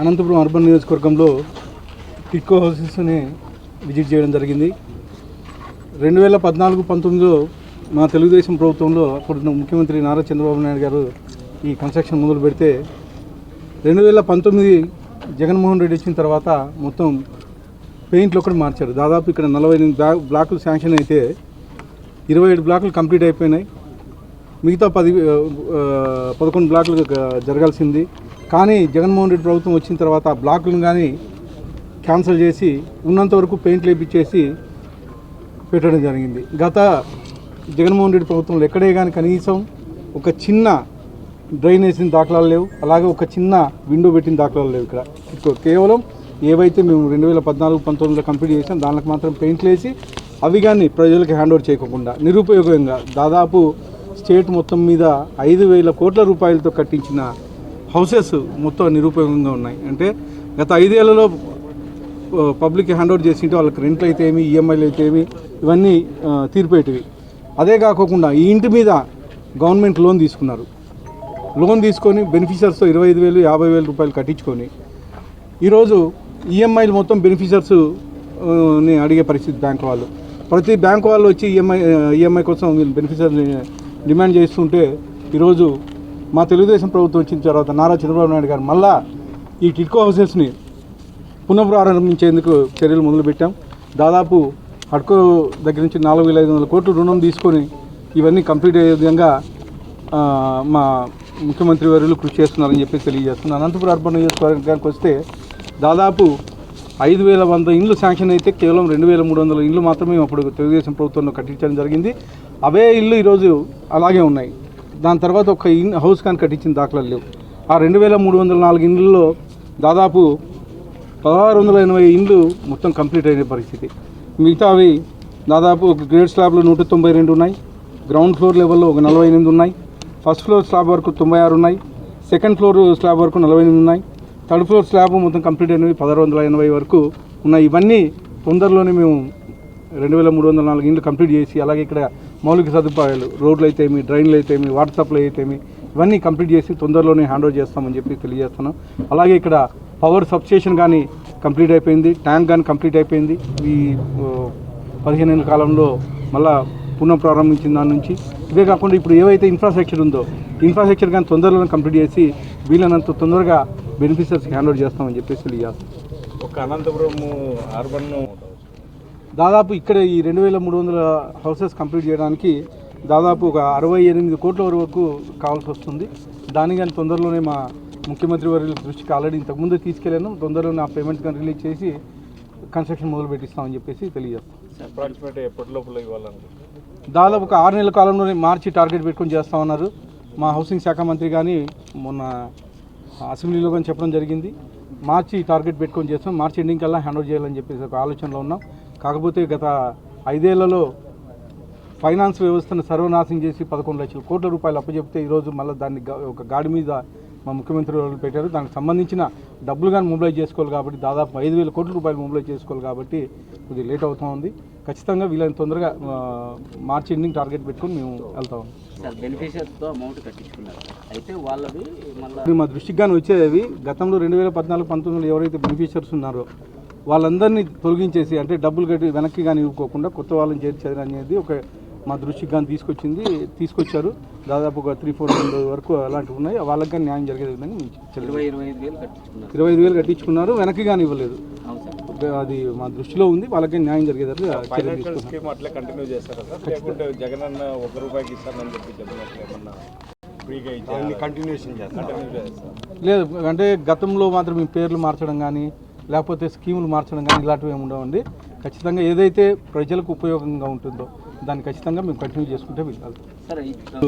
Anantapuram urban నియోజకవర్గంలో టిక్కో హౌసెస్ని visit చేయడం జరిగింది. రెండు వేల పద్నాలుగు పంతొమ్మిదిలో మా తెలుగుదేశం ప్రభుత్వంలో అప్పుడు ముఖ్యమంత్రి నారా చంద్రబాబు నాయుడు గారు ఈ కన్స్ట్రక్షన్ మొదలు పెడితే రెండు వేల పంతొమ్మిది జగన్మోహన్ రెడ్డి వచ్చిన తర్వాత మొత్తం పెయింట్లు ఒకటి మార్చారు. దాదాపు ఇక్కడ నలభై ఎనిమిది బ్లా బ్లాకులు శాంక్షన్ అయితే ఇరవై ఏడు బ్లాకులు కంప్లీట్ అయిపోయినాయి. మిగతా పది పదకొండు బ్లాకులు జరగాల్సింది. కానీ జగన్మోహన్ రెడ్డి ప్రభుత్వం వచ్చిన తర్వాత బ్లాకులను కానీ క్యాన్సిల్ చేసి ఉన్నంత వరకు పెయింట్లు వేయించేసి పెట్టడం జరిగింది. గత జగన్మోహన్ రెడ్డి ప్రభుత్వంలో ఎక్కడే కానీ కనీసం ఒక చిన్న డ్రైన్ వేసిన దాఖలాలు లేవు. అలాగే ఒక చిన్న విండో పెట్టిన దాఖలాలు లేవు ఇక్కడ. ఇక్కడ కేవలం ఏవైతే మేము రెండు వేల పద్నాలుగు పంతొమ్మిదిలో కంప్లీట్ చేసాం దానికి మాత్రం పెయింట్లు వేసి అవి కానీ ప్రజలకు హ్యాండ్ ఓవర్ చేయకుండా నిరుపయోగంగా దాదాపు స్టేట్ మొత్తం మీద ఐదు వేల కోట్ల రూపాయలతో కట్టించిన హౌసెస్ మొత్తం నిరుపయోగంగా ఉన్నాయి. అంటే గత ఐదేళ్ళలో పబ్లిక్ హ్యాండ్ ఓవర్ చేసింటే వాళ్ళకి రెంట్లు అయితే ఏమి ఈఎంఐలు అయితే ఏమి ఇవన్నీ తీరిపేటివి అదే కాకోకుండా ఈ ఇంటి మీద గవర్నమెంట్ లోన్ తీసుకున్నారు. లోన్ తీసుకొని బెనిఫిషియర్స్తో ఇరవై ఐదు వేలు యాభై వేల రూపాయలు కట్టించుకొని ఈరోజు ఈఎంఐలు మొత్తం బెనిఫిషియర్స్ని అడిగే పరిస్థితి బ్యాంక్ వాళ్ళు. ప్రతి బ్యాంక్ వాళ్ళు వచ్చి ఈఎంఐ ఈఎంఐ కోసం వీళ్ళు బెనిఫిషియర్ని డిమాండ్ చేస్తుంటే ఈరోజు మా తెలుగుదేశం ప్రభుత్వం వచ్చిన తర్వాత నారా చంద్రబాబు నాయుడు గారు మళ్ళా ఈ టిట్కో హౌసెస్ని పునఃప్రారంభించేందుకు చర్యలు మొదలుపెట్టాం. దాదాపు హడ్కో దగ్గర నుంచి నాలుగు వేల ఐదు వందల కోట్లు రుణం తీసుకొని ఇవన్నీ కంప్లీట్ అయ్యే విధంగా మా ముఖ్యమంత్రి వారు కృషి చేస్తున్నారని చెప్పి తెలియజేస్తున్నాను. అనంతపురం అర్బన్ నియోజకవర్గానికి వస్తే దాదాపు ఐదు వేల వంద ఇండ్లు శాంక్షన్ అయితే కేవలం రెండు వేల మూడు వందల ఇండ్లు మాత్రమే అప్పుడు తెలుగుదేశం ప్రభుత్వంలో కట్టించడం జరిగింది. అవే ఇల్లు ఈరోజు అలాగే ఉన్నాయి. దాని తర్వాత ఒక ఇన్ హౌస్ కానీ కట్టించిన దాఖలాలు లేవు. ఆ రెండు వేల మూడు వందల నాలుగు ఇండ్లలో దాదాపు పదహారు వందల ఎనభై ఇండ్లు మొత్తం కంప్లీట్ అయిన పరిస్థితి. మిగతావి దాదాపు ఒక గ్రేడ్ స్లాబ్లో నూట తొంభై రెండు ఉన్నాయి. గ్రౌండ్ ఫ్లోర్ లెవెల్లో ఒక నలభై ఎనిమిది ఉన్నాయి. ఫస్ట్ ఫ్లోర్ స్లాబ్ వరకు తొంభై ఆరు ఉన్నాయి. సెకండ్ ఫ్లోర్ స్లాబ్ వరకు నలభై ఎనిమిది ఉన్నాయి. థర్డ్ ఫ్లోర్ స్లాబ్ మొత్తం కంప్లీట్ అయినవి పదహారు వందల ఎనభై వరకు ఉన్నాయి. ఇవన్నీ తొందరలోనే మేము రెండు వేల మూడు వందల నాలుగు ఇండ్లు కంప్లీట్ చేసి అలాగే ఇక్కడ మౌలిక సదుపాయాలు రోడ్లు అయితే ఏమి డ్రైన్లు అయితే ఏమి వాటర్ సప్లై అయితే ఏమి ఇవన్నీ కంప్లీట్ చేసి తొందరలోనే హ్యాండ్ ఓవర్ చేస్తామని చెప్పి తెలియజేస్తున్నాం. అలాగే ఇక్కడ పవర్ సబ్స్టేషన్ కానీ కంప్లీట్ అయిపోయింది ట్యాంక్ కానీ కంప్లీట్ అయిపోయింది. ఈ పదిహేను ఏళ్ళ కాలంలో మళ్ళా పునః ప్రారంభించిన దాని నుంచి. ఇవే కాకుండా ఇప్పుడు ఏవైతే ఇన్ఫ్రాస్ట్రక్చర్ ఉందో ఇన్ఫ్రాస్ట్రక్చర్ కానీ తొందరలోనే కంప్లీట్ చేసి వీళ్ళనంత తొందరగా బెనిఫిషియర్స్కి హ్యాండ్ ఓవర్ చేస్తామని చెప్పేసి తెలియజేస్తాం ఒక అనంతపురం అర్బన్ దాదాపు ఇక్కడ ఈ రెండు వేల మూడు వందల హౌసెస్ కంప్లీట్ చేయడానికి దాదాపు ఒక అరవై ఎనిమిది కోట్ల వరకు కావాల్సి వస్తుంది. దాని కానీ తొందరలోనే మా ముఖ్యమంత్రి వారి దృష్టికి ఆల్రెడీ ఇంతకుముందు తీసుకెళ్ళాను. తొందరలోనే ఆ పేమెంట్ కానీ రిలీజ్ చేసి కన్స్ట్రక్షన్ మొదలు పెట్టిస్తామని చెప్పేసి తెలియజేస్తాం. దాదాపు ఒక ఆరు నెలల కాలంలోనే మార్చి టార్గెట్ పెట్టుకొని చేస్తామన్నారు మా హౌసింగ్ శాఖ మంత్రి కానీ మొన్న అసెంబ్లీలో కానీ చెప్పడం జరిగింది. మార్చి టార్గెట్ పెట్టుకొని చేస్తాం. మార్చి ఎండింగ్ కల్లా హ్యాండ్ చేయాలని చెప్పేసి ఒక ఆలోచనలో ఉన్నాం. కాకపోతే గత ఐదేళ్ళలో ఫైనాన్స్ వ్యవస్థను సర్వనాశనం చేసి పదకొండు లక్షల కోట్ల రూపాయలు అప్పచెప్తే ఈరోజు మళ్ళీ దాన్ని ఒక గాడి మీద మా ముఖ్యమంత్రి వాళ్ళు పెట్టారు. దానికి సంబంధించిన డబ్బులు కానీ మొబిలైజ్ చేసుకోవాలి కాబట్టి దాదాపు ఐదు వేల కోట్ల రూపాయలు మొబిలైజ్ చేసుకోవాలి కాబట్టి కొద్దిగా లేట్ అవుతూ ఉంది. ఖచ్చితంగా వీళ్ళని తొందరగా మార్చి ఎండింగ్ టార్గెట్ పెట్టుకొని మేము వెళ్తాం మా దృష్టికి కానీ వచ్చేవి గతంలో రెండు వేల పద్నాలుగు పంతొమ్మిదిలో ఎవరైతే బెనిఫిషియర్స్ ఉన్నారో వాళ్ళందరినీ తొలగించేసి అంటే డబ్బులు కట్టి వెనక్కి కానీ ఇవ్వకోకుండా కొత్త వాళ్ళని చేర్చారు అనేది ఒక మా దృష్టికి కానీ తీసుకొచ్చింది తీసుకొచ్చారు. దాదాపు ఒక త్రీ ఫోర్ హండ్రెడ్ వరకు అలాంటివి ఉన్నాయి. వాళ్ళకి కానీ న్యాయం జరిగే విధంగా ఇరవై ఐదు వేలు కట్టించుకున్నారు. ఇరవై ఐదు వేలు కట్టించుకున్నారు వెనక్కి కానీ ఇవ్వలేదు. అవును సార్. అది మా దృష్టిలో ఉంది వాళ్ళకి న్యాయం చేస్తారు లేదు అంటే గతంలో మాత్రం మీ పేర్లు మార్చడం కానీ లేకపోతే స్కీములు మార్చడం కానీ ఇలాంటివి ఏమి ఉండవండి. ఖచ్చితంగా ఏదైతే ప్రజలకు ఉపయోగంగా ఉంటుందో దాన్ని ఖచ్చితంగా మేము కంటిన్యూ చేసుకుంటే వెళ్ళాలి